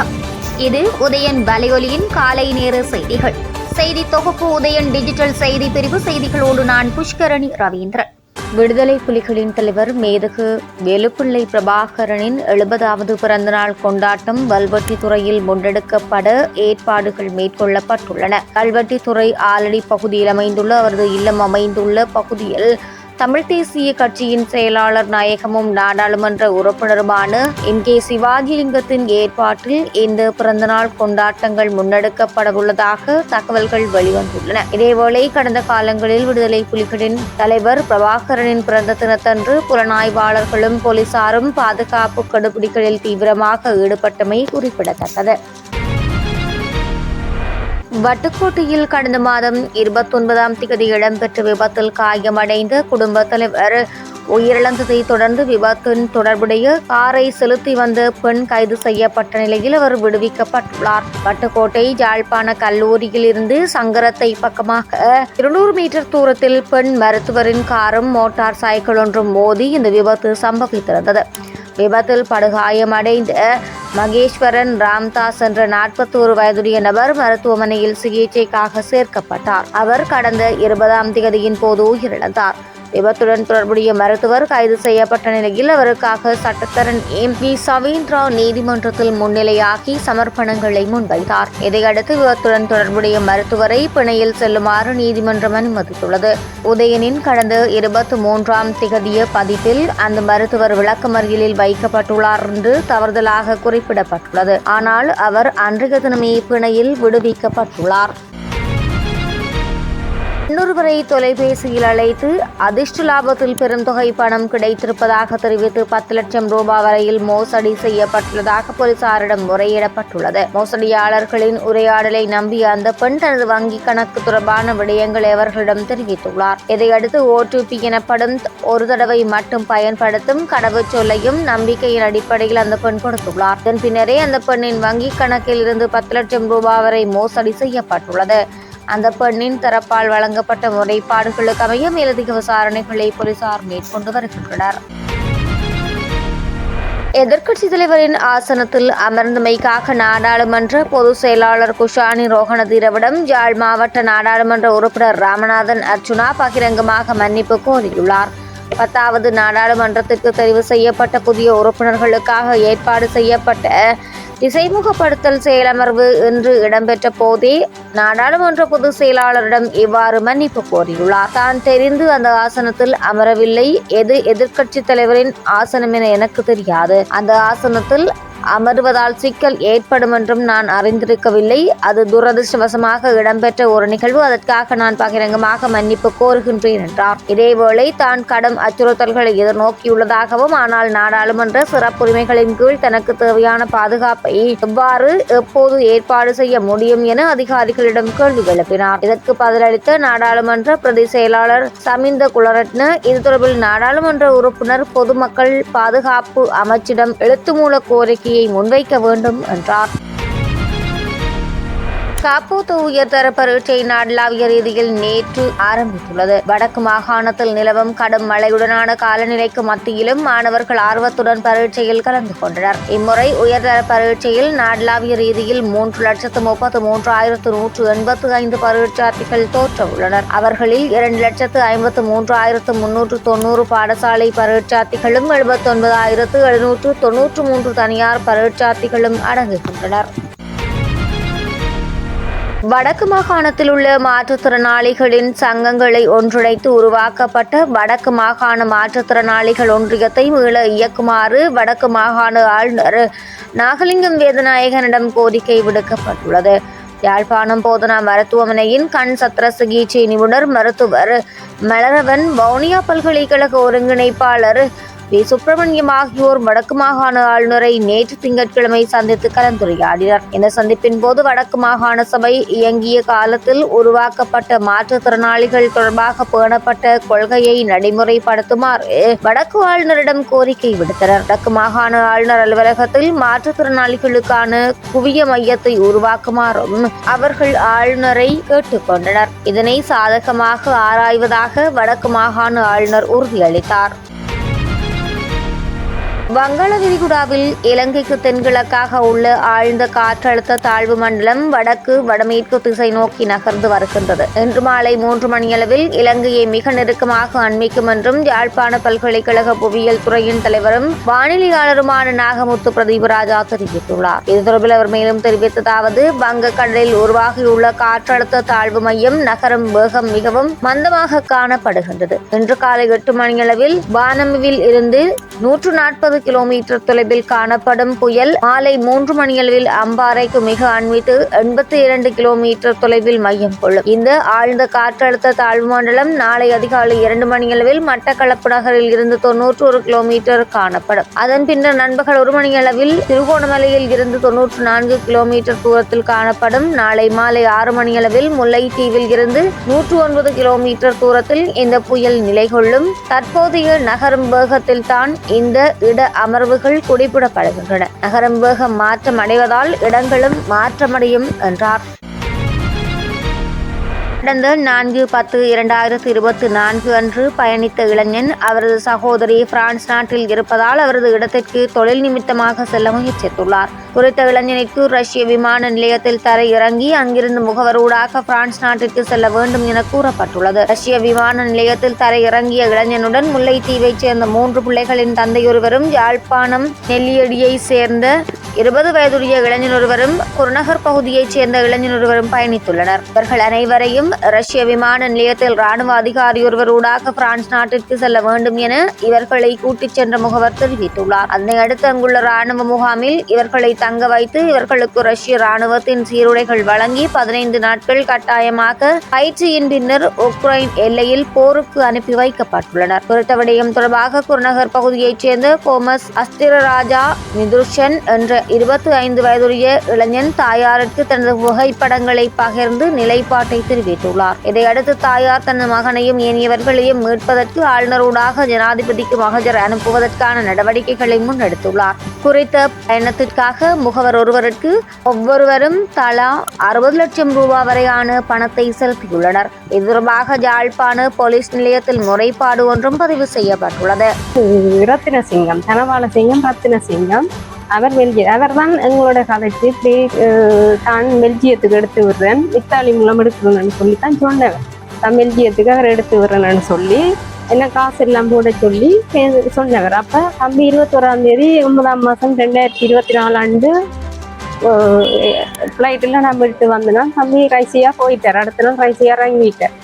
வணக்கம். இது உதயன் வலையொலியின் காலை நேர செய்திகள். செய்தி தொகுப்பு உதயன் டிஜிட்டல் செய்தி பிரிவு செய்திகளோடு நான் புஷ்கரணி ரவீந்திரன். விடுதலை புலிகளின் தலைவர் மேதகு வேலுப்பிள்ளை பிரபாகரனின் எழுபதாவது பிறந்தநாள் கொண்டாட்டம் கல்வெட்டித்துறையில் முன்னெடுக்கப்பட ஏற்பாடுகள் மேற்கொள்ளப்பட்டுள்ளன. கல்வெட்டித்துறை ஆலடி பகுதியில் அமைந்துள்ள அவரது இல்லம் அமைந்துள்ள பகுதியில் தமிழ் தேசிய கட்சியின் செயலாளர் நாயகமும் நாடாளுமன்ற உறுப்பினருமான எம் கே சிவாஜிலிங்கத்தின் ஏற்பாட்டில் இந்த பிறந்தநாள் கொண்டாட்டங்கள் முன்னெடுக்கப்படவுள்ளதாக தகவல்கள் வெளிவந்துள்ளன. இதேவேளை கடந்த காலங்களில் விடுதலை புலிகளின் தலைவர் பிரபாகரனின் பிறந்த தினத்தன்று புலனாய்வாளர்களும் போலீசாரும் பாதுகாப்பு கடுபிடிகளில் தீவிரமாக ஈடுபட்டமை குறிப்பிடத்தக்கது. வட்டுக்கோட்டையில் கடந்த மாதம் இருபத்தொன்பதாம் தேதி இடம்பெற்ற விபத்தில் காயமடைந்த குடும்ப தலைவர் உயிரிழந்ததை தொடர்ந்து விபத்தின் தொடர்புடைய காரை செலுத்தி வந்த பெண் கைது செய்யப்பட்ட நிலையில் அவர் விடுவிக்கப்பட்டுள்ளார். வட்டுக்கோட்டை யாழ்ப்பாண கல்லூரியில் இருந்து சங்கரத்தை பக்கமாக இருநூறு மீட்டர் தூரத்தில் பெண் மருத்துவரின் காரும் மோட்டார் சைக்கிள் ஒன்றும் மோதி இந்த விபத்து சம்பவித்திருந்தது. விபத்தில் படுகாயமடைந்த மகேஸ்வரன் ராம்தாஸ் என்ற நாற்பத்தோரு வயதுடைய நபர் மருத்துவமனையில் சிகிச்சைக்காக சேர்க்கப்பட்டார். அவர் கடந்த இருபதாம் தேதியின் போது உயிரிழந்தார். விபத்துடன் தொடர்புடைய மருத்துவர் கைது செய்யப்பட்ட நிலையில் அவருக்காக சட்டத்தரன் எம் பி சவீந்திரா நீதிமன்றத்தில் முன்னிலையாகி சமர்ப்பணங்களை முன்வைத்தார். இதையடுத்து விபத்துடன் தொடர்புடைய மருத்துவரை பிணையில் செல்லுமாறு நீதிமன்றம் அனுமதித்துள்ளது. உதயனின் கடந்த இருபத்தி மூன்றாம் திகதிய பதிப்பில் அந்த மருத்துவர் விளக்கமறியலில் வைக்கப்பட்டுள்ளார் என்று தவறுதலாக குறிப்பிடப்பட்டுள்ளது. ஆனால் அவர் அன்றைய தினமே பிணையில் விடுவிக்கப்பட்டுள்ளார். இன்னொருவரை தொலைபேசியில் அழைத்து அதிர்ஷ்ட லாபத்தில் பெருந்தொகை பணம் கிடைத்திருப்பதாக தெரிவித்து பத்து லட்சம் ரூபாய் வரையில் மோசடி செய்யப்பட்டுள்ளதாக போலீசாரிடம் முறையிடப்பட்டுள்ளது. மோசடியாளர்களின் உரையாடலை நம்பிய அந்த பெண் தனது வங்கி கணக்கு தொடர்பான விடயங்களை அவர்களிடம் தெரிவித்துள்ளார். இதையடுத்து ஓடிபி எனப்படும் ஒரு தடவை மட்டும் பயன்படுத்தும் கடவுச்சொல்லையும் நம்பிக்கையின் அடிப்படையில் அந்த பெண் கொடுத்துள்ளார். அதன் பின்னரே அந்த பெண்ணின் வங்கி கணக்கில் இருந்து பத்து லட்சம் ரூபாய் வரை மோசடி செய்யப்பட்டுள்ளது. அந்த பெண்ணின் தரப்பால் வழங்கப்பட்ட முறைப்பாடுகளுக்கு அமைய மேலதிக விசாரணைகளை போலீசார் மேற்கொண்டு வருகின்றனர். எதிர்க்கட்சி தலைவரின் ஆசனத்தில் அமர்ந்தமைக்காக நாடாளுமன்ற பொதுச் செயலாளர் குஷானி ரோகணதீரவிடம் யாழ் மாவட்ட நாடாளுமன்ற உறுப்பினர் ராமநாதன் அர்ச்சுனா பகிரங்கமாக மன்னிப்பு கோரியுள்ளார். பத்தாவது நாடாளுமன்றத்திற்கு தெரிவு செய்யப்பட்ட புதிய உறுப்பினர்களுக்காக ஏற்பாடு செய்யப்பட்ட இசைமுகப்படுத்தல் செயலமர்வு இன்று இடம்பெற்ற போதே நாடாளுமன்ற பொதுச் செயலாளரிடம் இவ்வாறு மன்னிப்பு கோரியுள்ளார். தான் தெரிந்து அந்த ஆசனத்தில் அமரவில்லை. எது எதிர்க்கட்சித் தலைவரின் ஆசனம் என எனக்கு தெரியாது. அந்த ஆசனத்தில் அமர்வதால் சிக்கல் ஏற்படும் என்றும் நான் அறிந்திருக்கவில்லை. அது துரதிருஷ்டவசமாக இடம்பெற்ற ஒரு நிகழ்வு. அதற்காக நான் பகிரங்கமாக மன்னிப்பு கோருகின்றேன் என்றார். இதேவேளை தான் கடும் அச்சுறுத்தல்களை எதிர்நோக்கியுள்ளதாகவும் ஆனால் நாடாளுமன்ற சிறப்புரிமைகளின் கீழ் தனக்கு தேவையான பாதுகாப்பை எவ்வாறு எப்போது ஏற்பாடு செய்ய முடியும் என அதிகாரிகளிடம் கேள்வி எழுப்பினார். இதற்கு பதிலளித்த நாடாளுமன்ற பிரதி செயலாளர் சமிந்த குலரட்ன இது தொடர்பில் நாடாளுமன்ற உறுப்பினர் பொதுமக்கள் பாதுகாப்பு அமைச்சிடம் எழுத்துமூல கோரிக்கையை முன்வைக்க வேண்டும் என்றார். காப்போத்து உயர்தர பரீட்சை நாடளாவிய ரீதியில் நேற்று ஆரம்பித்துள்ளது. வடக்கு மாகாணத்தில் நிலவும் கடும் மழையுடனான காலநிலைக்கு மத்தியிலும் மாணவர்கள் ஆர்வத்துடன் பரீட்சையில் கலந்து கொண்டனர். இம்முறை உயர்தர பரீட்சையில் நாடளாவிய ரீதியில் மூன்று லட்சத்து முப்பத்து மூன்றாயிரத்து நூற்று எண்பத்து ஐந்து பரீட்சார்த்திகள் தோற்ற உள்ளனர் அவர்களில் இரண்டு லட்சத்து ஐம்பத்து மூன்றாயிரத்து முன்னூற்று தொண்ணூறு பாடசாலை பரீட்சார்த்திகளும் எழுபத்தொன்பதாயிரத்து எழுநூற்று தொன்னூற்று மூன்று தனியார் பரீட்சார்த்திகளும் அடங்குகின்றனர். வடக்கு மாகாணத்தில் உள்ள மாற்றுத்திறனாளிகளின் சங்கங்களை ஒன்றிணைத்து உருவாக்கப்பட்ட வடக்கு மாகாண மாற்றுத்திறனாளிகள் ஒன்றியத்தை மீள இயக்குமாறு வடக்கு மாகாண ஆளுநர் நாகலிங்கம் வேதநாயகனிடம் கோரிக்கை விடுக்கப்பட்டுள்ளது. யாழ்ப்பாணம் போதனா மருத்துவமனையின் கண் சத்திர சிகிச்சை நிபுணர் மருத்துவர் மலரவன் வவுனியா பல்கலைக்கழக ஒருங்கிணைப்பாளர் வி சுப்பிரமணியம் ஆகியோர் வடக்கு மாகாண ஆளுநரை நேற்று திங்கட்கிழமை சந்தித்து கலந்துரையாடினர். இந்த சந்திப்பின் போது வடக்கு மாகாண சபை இயங்கிய காலத்தில் உருவாக்கப்பட்ட மாற்றுத்திறனாளிகள் தொடர்பாக பேணப்பட்ட கொள்கையை நடைமுறைப்படுத்துமாறு வடக்கு ஆளுநரிடம் கோரிக்கை விடுத்தனர். வடக்கு மாகாண ஆளுநர் அலுவலகத்தில் மாற்றுத்திறனாளிகளுக்கான குவிய மையத்தை உருவாக்குமாறும் அவர்கள் ஆளுநரை கேட்டுக்கொண்டனர் இதனை சாதகமாக ஆராய்வதாக வடக்கு மாகாண ஆளுநர் உறுதியளித்தார். வங்காள விரிகுடாவில் இலங்கைக்கு தென்கிழக்காக உள்ள ஆழ்ந்த காற்றழுத்த தாழ்வு மண்டலம் வடக்கு வடமேற்கு திசை நோக்கி நகர்ந்து வருகின்றது. இன்று மாலை மூன்று மணியளவில் இலங்கையை மிக நெருக்கமாக அண்மிக்கும் என்றும் யாழ்ப்பாண பல்கலைக்கழக புவியியல் துறையின் தலைவரும் வானிலையாளருமான நாகமுத்து பிரதீபராஜா தெரிவித்துள்ளார் இது தொடர்பில் அவர் மேலும் தெரிவித்ததாவது வங்கக்கடலில் உருவாகியுள்ள காற்றழுத்த தாழ்வு மையம் நகரும் வேகம் மிகவும் மந்தமாக காணப்படுகின்றது. இன்று காலை எட்டு மணியளவில் வானமுவில் இருந்து நூற்று நாற்பது கிலோமீட்டர் தொலைவில் காணப்படும் புயல் மாலை மூன்று மணியளவில் அம்பாறைக்கு மிக அண்மித்து எண்பத்தி இரண்டு கிலோமீட்டர் தொலைவில் மையம் கொள்ளும். இந்த ஆழ்ந்த காற்றழுத்த தாழ்வு மண்டலம் நாளை அதிகாலை இரண்டு மணியளவில் மட்டக்களப்பு நகரில் இருந்து தொன்னூற்று ஒரு கிலோமீட்டர் காணப்படும். அதன் பின்னர் நண்பகல் ஒரு மணியளவில் திருகோணமலையில் இருந்து தொன்னூற்று நான்கு கிலோமீட்டர் தூரத்தில் காணப்படும். நாளை மாலை ஆறு மணியளவில் முல்லைத்தீவில் இருந்து நூற்று ஒன்பது கிலோமீட்டர் தூரத்தில் இந்த புயல் நிலை கொள்ளும் தற்போதைய நகரும் வேகத்தில் தான் இந்த இட அமர்வுகள் குறிப்பிடப்படுகின்றன. நகரம் வேகம் மாற்றம் அடைவதால் இடங்களும் மாற்றமடையும் என்றார். கடந்த நான்கு பத்து இரண்டாயிரத்து இருபத்தி நான்கு அன்று பயணித்த இளைஞன் அவரது சகோதரி பிரான்ஸ் நாட்டில் இருப்பதால் அவரது இடத்திற்கு தொழில் நிமித்தமாக செல்ல முயற்சித்துள்ளார். குறித்த இளைஞனுக்கு ரஷ்ய விமான நிலையத்தில் தரை இறங்கி அங்கிருந்து முகவரூடாக பிரான்ஸ் நாட்டிற்கு செல்ல வேண்டும் என கூறப்பட்டுள்ளது. ரஷ்ய விமான நிலையத்தில் தரை இறங்கிய இளைஞனுடன் முல்லைத்தீவைச் சேர்ந்த மூன்று பிள்ளைகளின் தந்தையொருவரும் யாழ்ப்பாணம் நெல்லியடியை சேர்ந்த இருபது வயதுடைய இளைஞனொருவரும் ஒருவரும் குருநகர் பகுதியைச் சேர்ந்த இளைஞனொருவரும் ஒருவரும் பயணித்துள்ளனர். இவர்கள் அனைவரையும் ரஷ்ய விமான நிலையத்தில் ராணுவ அதிகாரி ஒருவர் ஊடாக பிரான்ஸ் நாட்டிற்கு செல்ல வேண்டும் என இவர்களை கூட்டிச் சென்ற முகவர் தெரிவித்துள்ளார். அதனை அடுத்து அங்குள்ள ராணுவ முகாமில் இவர்களை தங்க வைத்து இவர்களுக்கு ரஷ்ய ராணுவத்தின் சீருடைகள் வழங்கி பதினைந்து நாட்கள் கட்டாயமாக பயிற்சியின் பின்னர் உக்ரைன் எல்லையில் போருக்கு அனுப்பி வைக்கப்பட்டுள்ளனர். குறித்த விடயம் தொடர்பாக குருநகர் பகுதியைச் சேர்ந்த கோமஸ் அஸ்திரராஜா மிதுர்ஷன் என்ற இருபத்தி ஐந்து வயதுடைய இளைஞன் தாயாருக்கு தனது புகைப்படங்களை பகிர்ந்து நிலைப்பாட்டை தெரிவித்துள்ளார். இதையடுத்து தாயார் தனது மகனையும் ஏனியவர்களையும் மீட்பதற்கு ஆளுநரூடாக ஜனாதிபதிக்கு மகஜர் அனுப்புவதற்கான நடவடிக்கைகளை முன்னெடுத்துள்ளார். குறித்த பயணத்திற்காக முகவர் ஒருவருக்கு ஒவ்வொருவரும் தலா அறுபது லட்சம் ரூபாய் வரையான பணத்தை செலுத்தியுள்ளனர். இது தொடர்பாக யாழ்ப்பாண போலீஸ் நிலையத்தில் முறைப்பாடு ஒன்றும் பதிவு செய்யப்பட்டுள்ளது. ரத்தினசிங்கம் தனபால சிங்கம் ரத்தினசிங்கம் அவர் பெல்ஜிய அவர் தான் எங்களோட கதைக்கு இப்படி தான் பெல்ஜியத்துக்கு எடுத்து விடுறேன். இத்தாலி மூலம் எடுக்கிறேன்னு சொல்லி தான் சொன்னவர் தான் பெல்ஜியத்துக்கு அவர் எடுத்து விடுறேன்னு சொல்லி என்ன காசு எல்லாம் போட சொல்லி சொன்னவர். அப்போ தம்பி இருபத்தோராம் தேதி ஒன்பதாம் மாதம் ரெண்டாயிரத்தி இருபத்தி நாலு ஆண்டு ஃப்ளைட்டில் நான் விட்டு வந்தேன்னா தம்பி ரைசியாக போயிட்டார். அடுத்த நாள் ரைசியாக இறங்கிட்டார்.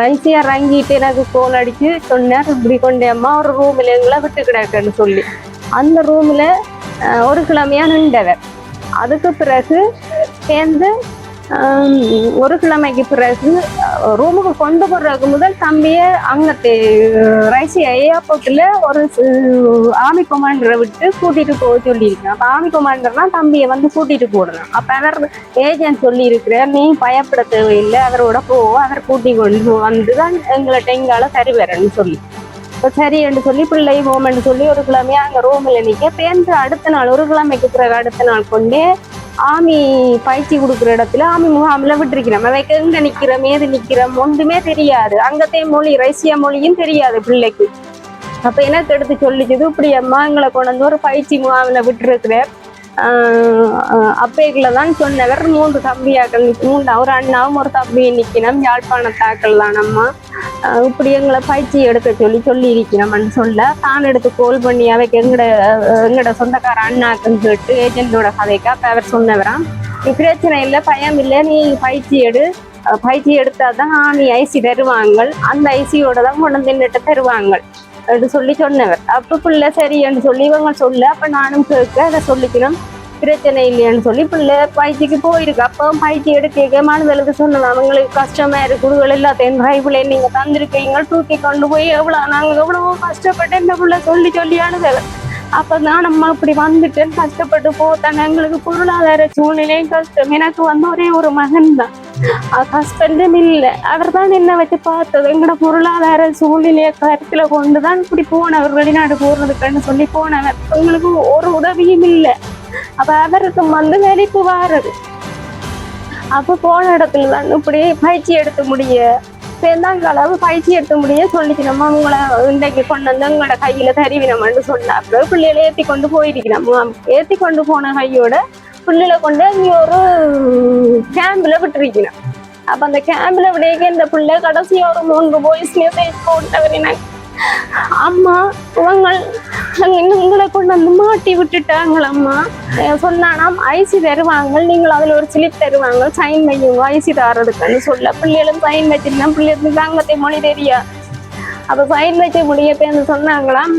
ரைசியாக இறங்கிட்டு எனக்கு கோல் அடித்து சொன்னார் இப்படி கொண்டே அம்மா ஒரு ரூமில் எங்களை விட்டு கிடக்குன்னு சொல்லி. அந்த ரூமில் ஒரு கிழமையா நின்றவர். அதுக்கு பிறகு சேர்ந்து ஒரு கிழமைக்கு பிறகு ரூமுக்கு கொண்டு போடுறதுக்கு முதல் தம்பியை அங்கே ரைசி ஏர்போர்ட்டில் ஒரு ஆர்மி கமாண்டரை விட்டு கூட்டிட்டு போக சொல்லியிருக்கேன் அப்போ ஆர்மி கமாண்டர்னா தம்பியை வந்து கூட்டிட்டு போடணும். அப்போ அவர் ஏஜென்ட் சொல்லியிருக்கிறார் நீ பயப்பட தேவையில்லை அவரோட போ அவர் கூட்டி கொண்டு வந்து தான் எங்களை டெங்கால சரி வரேன்னு சொல்லி. சரி என்று சொல்லி பிள்ளை போமென்று சொல்லி ஒரு கிழமையா அங்கே ரூமில் நிற்க பேருந்து அடுத்த நாள் ஒரு கிழமைக்கு பிறகு அடுத்த நாள் கொண்டே ஆமி பயிற்சி கொடுக்குற இடத்துல ஆமி முகாமில் விட்டுருக்கிறோம். அவைக்கு எங்கே நிற்கிறோம் ஏது நிற்கிறோம் ஒன்றுமே தெரியாது. அங்கத்தே மொழி ரஷ்ய மொழியும் தெரியாது பிள்ளைக்கு. அப்போ எனக்கு எடுத்து சொல்லிச்சது இப்படி அம்மா எங்களை கொண்டு வந்து ஒரு பயிற்சி முகாமில் விட்டுருக்குறேன். அப்பேக்கில் தான் சொன்னவர். மூன்று தம்பியாக்கள் மூன்று ஒரு அண்ணாவும் ஒரு தம்பியும் நிற்கணும் யாழ்ப்பாணத்தாக்கள் தான் அம்மா இப்படி எங்களை பயிற்சி எடுக்க சொல்லி சொல்லி இருக்கிறோம்னு சொல்ல தான் எடுத்து கால் பண்ணி அவைக்கு எங்கட எங்களோட எங்கட சொந்தக்கார அண்ணாக்குன்னு சொல்லிட்டு ஏஜென்டோட கதைக்கு அப்போ அவர் சொன்னவராம். நீ பிரச்சனை இல்லை பயம் இல்லை நீ பயிற்சி எடு. பயிற்சி எடுத்தால் தான் நீ ஐசி தருவாங்க அந்த ஐசியோட தான் கொண்டு நின்றுட்டு தருவாங்க அப்படின்னு சொல்லி சொன்னவர். அப்போ பிள்ளை சரின்னு சொல்லி இவங்க சொல்ல அப்போ நானும் கேட்க அதை சொல்லிக்கணும் பிரச்சனை இல்லையான்னு சொல்லி பிள்ளை பயிற்சிக்கு போயிருக்கு. அப்போ பயிற்சி எடுக்க மாணவர்களுக்கு சொன்னது அவங்களுக்கு கஷ்டமா இருக்கு. குடுகள் எல்லாத்தையும் டிரைவ்ல நீங்க தந்திருக்கீங்க. தூக்கி கொண்டு போய் எவ்வளோ நாங்கள் எவ்வளவோ கஷ்டப்பட்டு இந்த பிள்ளை சொல்லி சொல்லி அப்போ தான் நம்ம இப்படி வந்துட்டேன். கஷ்டப்பட்டு போத்தாங்க எங்களுக்கு பொருளாதார சூழ்நிலையும் கஷ்டம். எனக்கு வந்து ஒரே ஒரு மகன் தான். ஹஸ்பண்டும் இல்லை. அவர் தான் என்ன வச்சு பார்த்தது. எங்களோட பொருளாதார சூழ்நிலையை கருத்துல கொண்டு தான் இப்படி போனவர் வெளிநாடு போகிறதுக்குன்னு சொல்லி போனவர். எங்களுக்கு ஒரு உதவியும் இல்லை. அப்ப அவருக்கு வந்து வெளிப்பு வாரது. அப்ப போன இடத்துல தான் இப்படி பயிற்சி எடுத்து முடிய சேர்ந்தாங்க அளவு பயிற்சி எடுத்த முடிய சொல்லிக்கணுமா உங்களை இன்றைக்கு கொண்டு வந்து உங்களோட கையில தருவினம்னு சொன்னாப்புல. பிள்ளைகளை ஏத்தி கொண்டு போயிருக்கணும் ஏத்தி கொண்டு போன கையோட பிள்ளைகளை கொண்டு அங்கே ஒரு கேம்பில் விட்டுருக்கணும் அப்ப அந்த கேம்பில் விடையே இந்த பிள்ளை கடைசி ஒரு மூன்று பாய்ஸ் மெசேஜ் போட்டவர் எனக்கு அம்மா உங்கள் உங்களை கொண்டு வந்து மாட்டி விட்டுட்டாங்களம்மா அஹ் சொன்னானாம் ஐசி தருவாங்க நீங்கள் அதில் ஒரு ஸ்லிப் தருவாங்க சைன் வையுங்க ஐசி தரதுக்குன்னு சொல்ல. பிள்ளைகளும் சைன் வச்சிருந்தா பிள்ளைகளுக்கு அங்கத்தை மொழி தெரியா. அப்போ சைன் வச்ச முடிய சொன்னாங்களாம்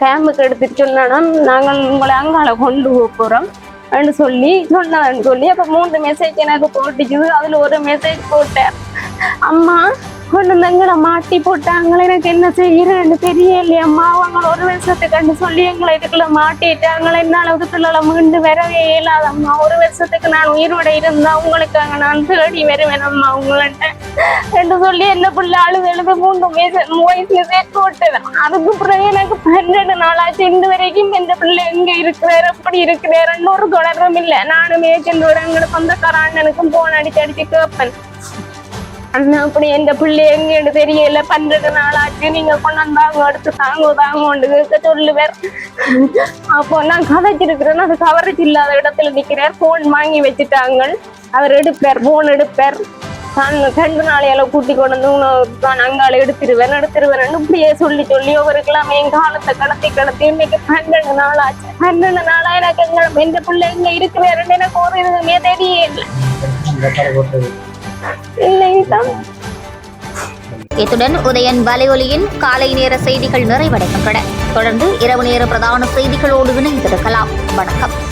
கேம்புக்கு எடுத்துட்டு சொன்னானாம் நாங்கள் உங்களை அங்கால கொண்டு போகிறோம் அப்படின்னு சொல்லி சொன்னான்னு சொல்லி அப்போ மூன்று மெசேஜ் எனக்கு போட்டுச்சுது அதில் ஒரு மெசேஜ் போட்டேன். அம்மா கொண்டு வந்து எங்களை மாட்டி போட்டாங்களே எனக்கு என்ன செய்யறேன்னு தெரியலையே அம்மா. அவங்க ஒரு வருஷத்துக்கு கண்டு சொல்லி எங்களை இதுக்குள்ள மாட்டிட்டாங்களே. என்னால இதுக்குள்ள மீண்டு வரவே இயலாதம்மா ஒரு வருஷத்துக்கு நான் உயிரோட இருந்தா உங்களுக்காக நான் தேடி வருவேன் அம்மா உங்கள்ட்ட. என்று சொல்லி என்ன பிள்ளை அழுது எழுத மூன்று வயசு வயசுல சேர்த்து போட்டேன் அதுக்கு பிறகு எனக்கு பன்னெண்டு நாளாச்சு. இந்த வரைக்கும் இந்த பிள்ளை எங்க இருக்கிறார்? அப்படி இருக்கிறாருன்னு ஒரு தொடர்பும் இல்லை. நானும் ஏஜென்டோட எங்களுக்கு சொந்தக்கார அண்ணனுக்கும் போன் அடிச்சு அடிச்சு கேட்பேன். அண்ணா அப்படி எந்த பிள்ளை எங்கேன்னு தெரியல. பன்னெண்டு நாள் ஆச்சு. நீங்க கொண்டாந்தாங்க எடுத்து தாங்க தாங்க கேட்க சொல்லுவேன் அப்போ நான் கதைச்சிருக்கிறேன். அது கவரேஜ் இல்லாத இடத்துல நிக்கிறேன். போன் வாங்கி வச்சுட்டாங்க அவர் எடுப்பார் போன் எடுப்பார். தான் ரெண்டு நாளையால கூட்டி கொண்டு வந்து நான் அங்கால எடுத்துருவேன் எடுத்துருவேன் இப்படியே சொல்லி சொல்லி ஒவ்வொருக்கெல்லாம் என் காலத்தை கடத்தி கடத்தி இன்னைக்கு பன்னெண்டு நாள் ஆச்சு. பன்னெண்டு நாளா எனக்கு எங்க எந்த பிள்ளை எங்க இருக்கிறேன்னு எனக்கு ஒரு இதுவுமே தெரியல. இத்துடன் உதயன் வலையொலியின் காலை நேர செய்திகள் நிறைவடைகின்றன. தொடர்ந்து இரவு நேர பிரதான செய்திகளோடு இணைந்திருக்கலாம். வணக்கம்.